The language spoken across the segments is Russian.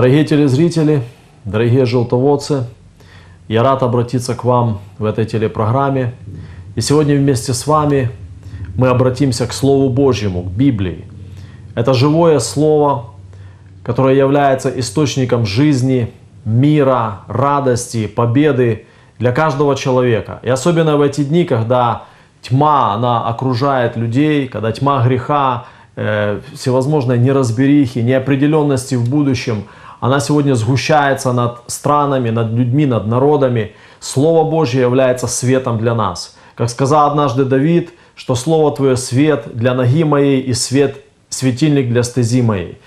Дорогие телезрители, дорогие желтоводцы, я рад обратиться к вам в этой телепрограмме. И сегодня вместе с вами мы обратимся к Слову Божьему, к Библии. Это живое Слово, которое является источником жизни, мира, радости, победы для каждого человека. И особенно в эти дни, когда тьма, она окружает людей, когда тьма греха, э, всевозможной неразберихи, неопределенности в будущем, она сегодня сгущается над странами, над людьми, над народами. Слово Божье является светом для нас. Как сказал однажды Давид, что Слово Твое свет для ноги моей и свет, светильник для стези моей.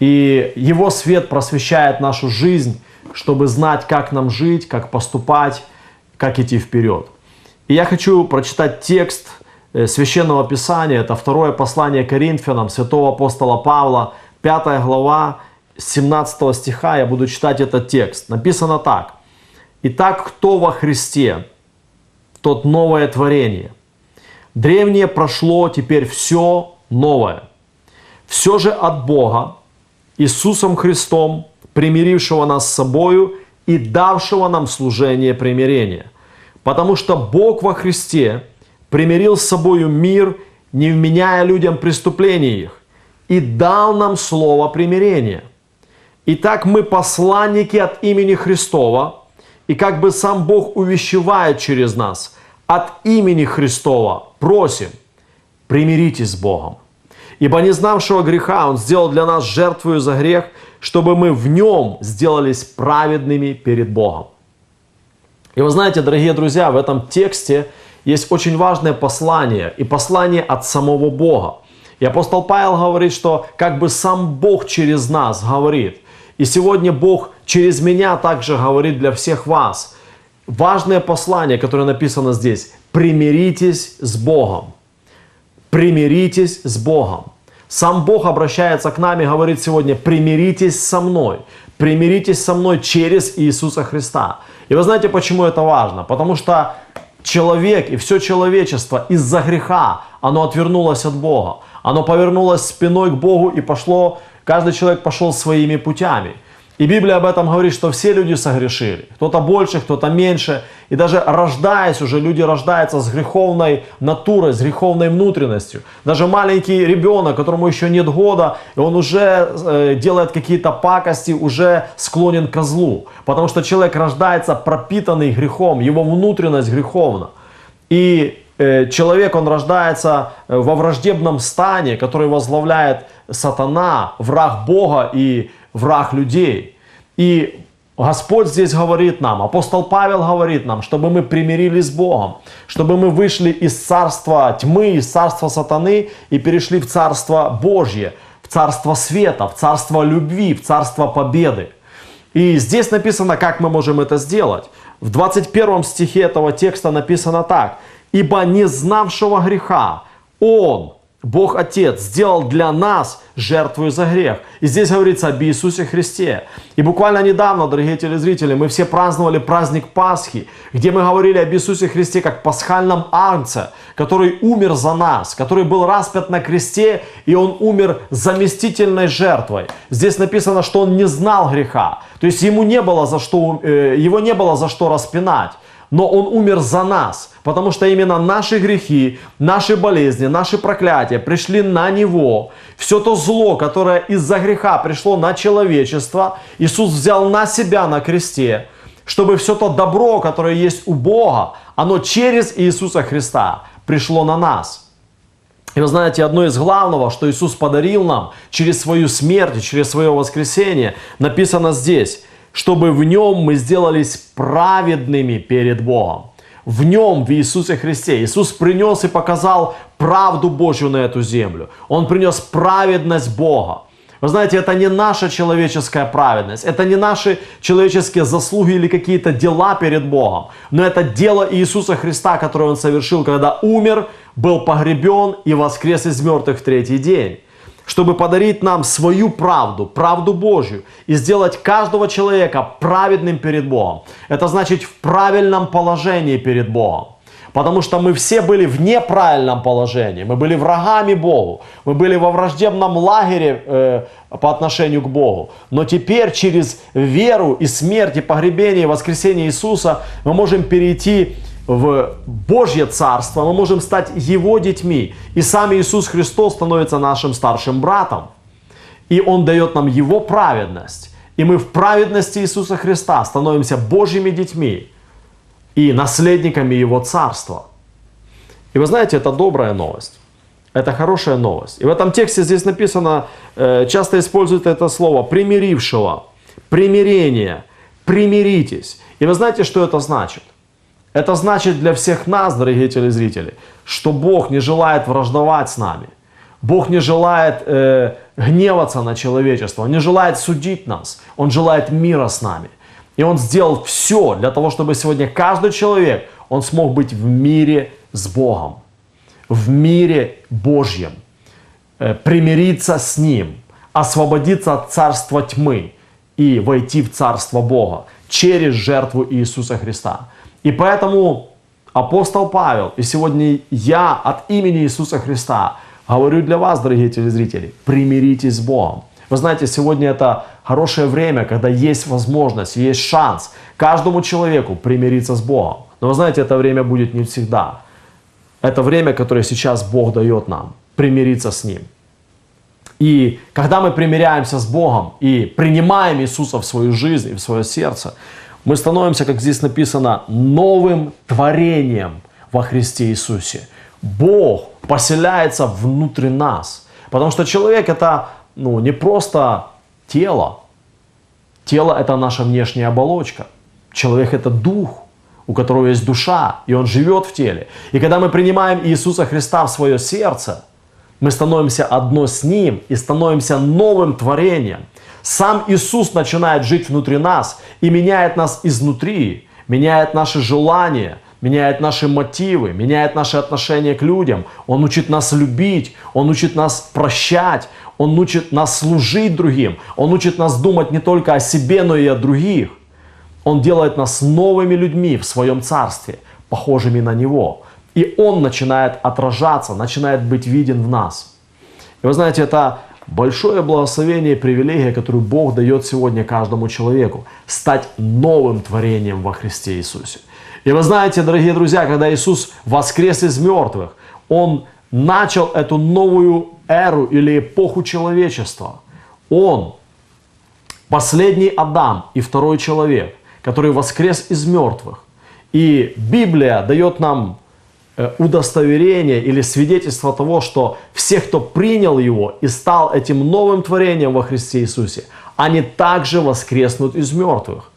И Его свет просвещает нашу жизнь, чтобы знать, как нам жить, как поступать, как идти вперед. И я хочу прочитать текст э, Священного Писания, это второе послание Коринфянам, святого апостола Павла, 5 глава, 17 стиха, я буду читать этот текст. Написано так. «Итак, кто во Христе, тот новое творение. Древнее прошло, теперь все новое. Все же от Бога, Иисусом Христом, примирившего нас с собою и давшего нам служение примирения. Потому что Бог во Христе примирил с собою мир, не вменяя людям преступления их, и дал нам слово примирения. Итак, мы посланники от имени Христова, и как бы сам Бог увещевает через нас, от имени Христова просим, примиритесь с Богом. Ибо не знавшего греха Он сделал для нас жертвую за грех, чтобы мы в нем сделались праведными перед Богом. И вы знаете, дорогие друзья, в этом тексте есть очень важное послание, и послание от самого Бога. И апостол Павел говорит, что как бы сам Бог через нас говорит. И сегодня Бог через меня также говорит для всех вас. Важное послание, которое написано здесь. Примиритесь с Богом. Примиритесь с Богом. Сам Бог обращается к нам и говорит сегодня, примиритесь со мной. Примиритесь со мной через Иисуса Христа. И вы знаете, почему это важно? Потому что человек и все человечество из-за греха, оно отвернулось от Бога. Оно повернулось спиной к Богу и пошло, каждый человек пошел своими путями. И Библия об этом говорит, что все люди согрешили. Кто-то больше, кто-то меньше. И даже рождаясь уже, люди рождаются с греховной натурой, с греховной внутренностью. Даже маленький ребенок, которому еще нет года, и он уже э, делает какие-то пакости, уже склонен к злу. Потому что человек рождается пропитанный грехом, его внутренность греховна. И человек, он рождается э, во враждебном стане, который возглавляет сатана, враг Бога и враг людей. И Господь здесь говорит нам, апостол Павел говорит нам, чтобы мы примирились с Богом, чтобы мы вышли из царства тьмы, из царства сатаны и перешли в царство Божье, в царство света, в царство любви, в царство победы. И здесь написано, как мы можем это сделать. В 21 стихе этого текста написано так. «Ибо не знавшего греха Он Бог Отец сделал для нас жертву за грех. И здесь говорится об Иисусе Христе. И буквально недавно, дорогие телезрители, мы все праздновали праздник Пасхи, где мы говорили об Иисусе Христе как пасхальном агнце, который умер за нас, который был распят на кресте, и он умер заместительной жертвой. Здесь написано, что он не знал греха. То есть ему не было за что, э, его не было за что распинать но Он умер за нас, потому что именно наши грехи, наши болезни, наши проклятия пришли на Него. Все то зло, которое из-за греха пришло на человечество, Иисус взял на себя на кресте, чтобы все то добро, которое есть у Бога, оно через Иисуса Христа пришло на нас. И вы знаете, одно из главного, что Иисус подарил нам через свою смерть, через свое воскресение, написано здесь – чтобы в нем мы сделались праведными перед Богом. В нем, в Иисусе Христе. Иисус принес и показал правду Божью на эту землю. Он принес праведность Бога. Вы знаете, это не наша человеческая праведность, это не наши человеческие заслуги или какие-то дела перед Богом, но это дело Иисуса Христа, которое Он совершил, когда умер, был погребен и воскрес из мертвых в третий день чтобы подарить нам свою правду, правду Божью, и сделать каждого человека праведным перед Богом. Это значит в правильном положении перед Богом. Потому что мы все были в неправильном положении. Мы были врагами Богу. Мы были во враждебном лагере э, по отношению к Богу. Но теперь через веру и смерть, и погребение, и воскресение Иисуса мы можем перейти в Божье Царство, мы можем стать Его детьми. И сам Иисус Христос становится нашим старшим братом. И Он дает нам Его праведность. И мы в праведности Иисуса Христа становимся Божьими детьми и наследниками Его Царства. И вы знаете, это добрая новость. Это хорошая новость. И в этом тексте здесь написано, э, часто используют это слово «примирившего», «примирение», «примиритесь». И вы знаете, что это значит? Это значит для всех нас, дорогие телезрители, что Бог не желает враждовать с нами. Бог не желает э, гневаться на человечество, Он не желает судить нас, Он желает мира с нами. И Он сделал все для того, чтобы сегодня каждый человек, он смог быть в мире с Богом, в мире Божьем, э, примириться с Ним, освободиться от царства тьмы и войти в царство Бога через жертву Иисуса Христа. И поэтому апостол Павел, и сегодня я от имени Иисуса Христа говорю для вас, дорогие телезрители, примиритесь с Богом. Вы знаете, сегодня это хорошее время, когда есть возможность, есть шанс каждому человеку примириться с Богом. Но вы знаете, это время будет не всегда. Это время, которое сейчас Бог дает нам, примириться с Ним. И когда мы примиряемся с Богом и принимаем Иисуса в свою жизнь и в свое сердце, мы становимся, как здесь написано, новым творением во Христе Иисусе. Бог поселяется внутри нас. Потому что человек это ну, не просто тело. Тело это наша внешняя оболочка. Человек это дух, у которого есть душа, и он живет в теле. И когда мы принимаем Иисуса Христа в свое сердце, мы становимся одно с Ним и становимся новым творением. Сам Иисус начинает жить внутри нас и меняет нас изнутри, меняет наши желания, меняет наши мотивы, меняет наши отношения к людям. Он учит нас любить, Он учит нас прощать, Он учит нас служить другим, Он учит нас думать не только о себе, но и о других. Он делает нас новыми людьми в своем царстве, похожими на Него. И Он начинает отражаться, начинает быть виден в нас. И вы знаете, это большое благословение и привилегия, которую Бог дает сегодня каждому человеку, стать новым творением во Христе Иисусе. И вы знаете, дорогие друзья, когда Иисус воскрес из мертвых, Он начал эту новую эру или эпоху человечества. Он, последний Адам и второй человек, который воскрес из мертвых. И Библия дает нам удостоверение или свидетельство того, что все, кто принял Его и стал этим новым творением во Христе Иисусе, они также воскреснут из мертвых.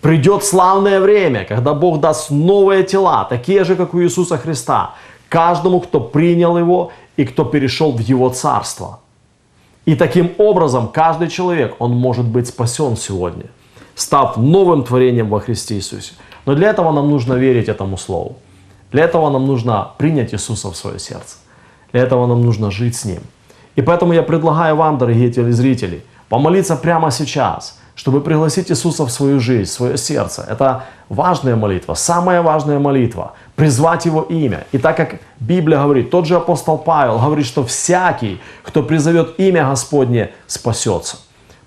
Придет славное время, когда Бог даст новые тела, такие же, как у Иисуса Христа, каждому, кто принял Его и кто перешел в Его Царство. И таким образом каждый человек, он может быть спасен сегодня, став новым творением во Христе Иисусе. Но для этого нам нужно верить этому Слову. Для этого нам нужно принять Иисуса в свое сердце. Для этого нам нужно жить с Ним. И поэтому я предлагаю вам, дорогие телезрители, помолиться прямо сейчас, чтобы пригласить Иисуса в свою жизнь, в свое сердце. Это важная молитва, самая важная молитва. Призвать Его имя. И так как Библия говорит, тот же апостол Павел говорит, что всякий, кто призовет имя Господне, спасется.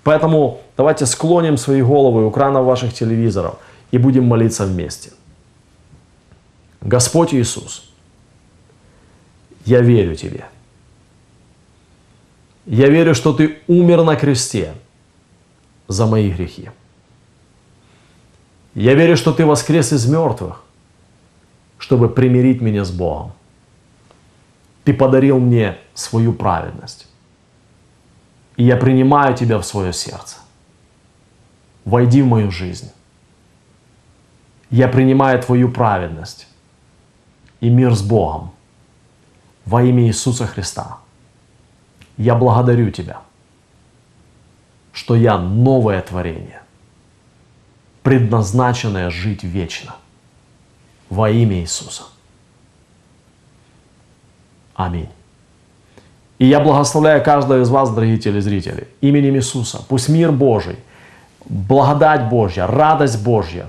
Поэтому давайте склоним свои головы у экранов ваших телевизоров и будем молиться вместе. Господь Иисус, я верю Тебе. Я верю, что Ты умер на кресте за мои грехи. Я верю, что Ты воскрес из мертвых, чтобы примирить меня с Богом. Ты подарил мне свою праведность. И я принимаю Тебя в свое сердце. Войди в мою жизнь. Я принимаю Твою праведность и мир с Богом во имя Иисуса Христа. Я благодарю Тебя, что я новое творение, предназначенное жить вечно во имя Иисуса. Аминь. И я благословляю каждого из вас, дорогие телезрители, именем Иисуса. Пусть мир Божий, благодать Божья, радость Божья,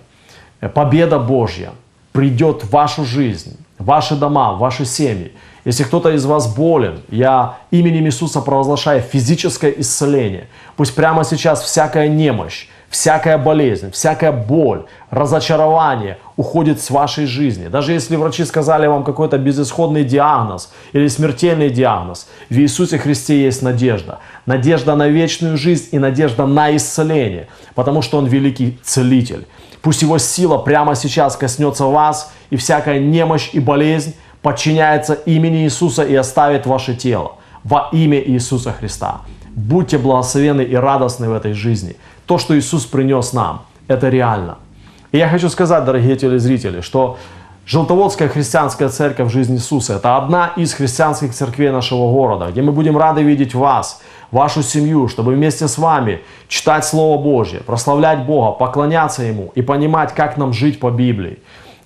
победа Божья придет в вашу жизнь, ваши дома, ваши семьи. Если кто-то из вас болен, я именем Иисуса провозглашаю физическое исцеление. Пусть прямо сейчас всякая немощь, всякая болезнь, всякая боль, разочарование уходит с вашей жизни. Даже если врачи сказали вам какой-то безысходный диагноз или смертельный диагноз, в Иисусе Христе есть надежда. Надежда на вечную жизнь и надежда на исцеление, потому что Он великий целитель. Пусть Его сила прямо сейчас коснется вас, и всякая немощь и болезнь подчиняется имени Иисуса и оставит ваше тело во имя Иисуса Христа. Будьте благословенны и радостны в этой жизни. То, что Иисус принес нам, это реально. И я хочу сказать, дорогие телезрители, что Желтоводская христианская церковь жизни Иисуса – это одна из христианских церквей нашего города, где мы будем рады видеть вас, вашу семью, чтобы вместе с вами читать Слово Божье, прославлять Бога, поклоняться Ему и понимать, как нам жить по Библии.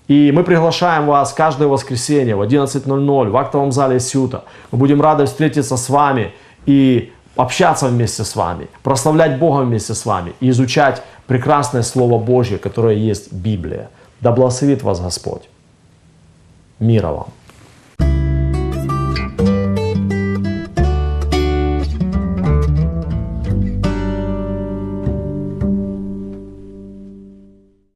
И мы приглашаем вас каждое воскресенье в 11.00 в актовом зале Сюта. Мы будем рады встретиться с вами и общаться вместе с вами, прославлять Бога вместе с вами и изучать прекрасное Слово Божье, которое есть Библия. Да благословит вас Господь. Мира вам.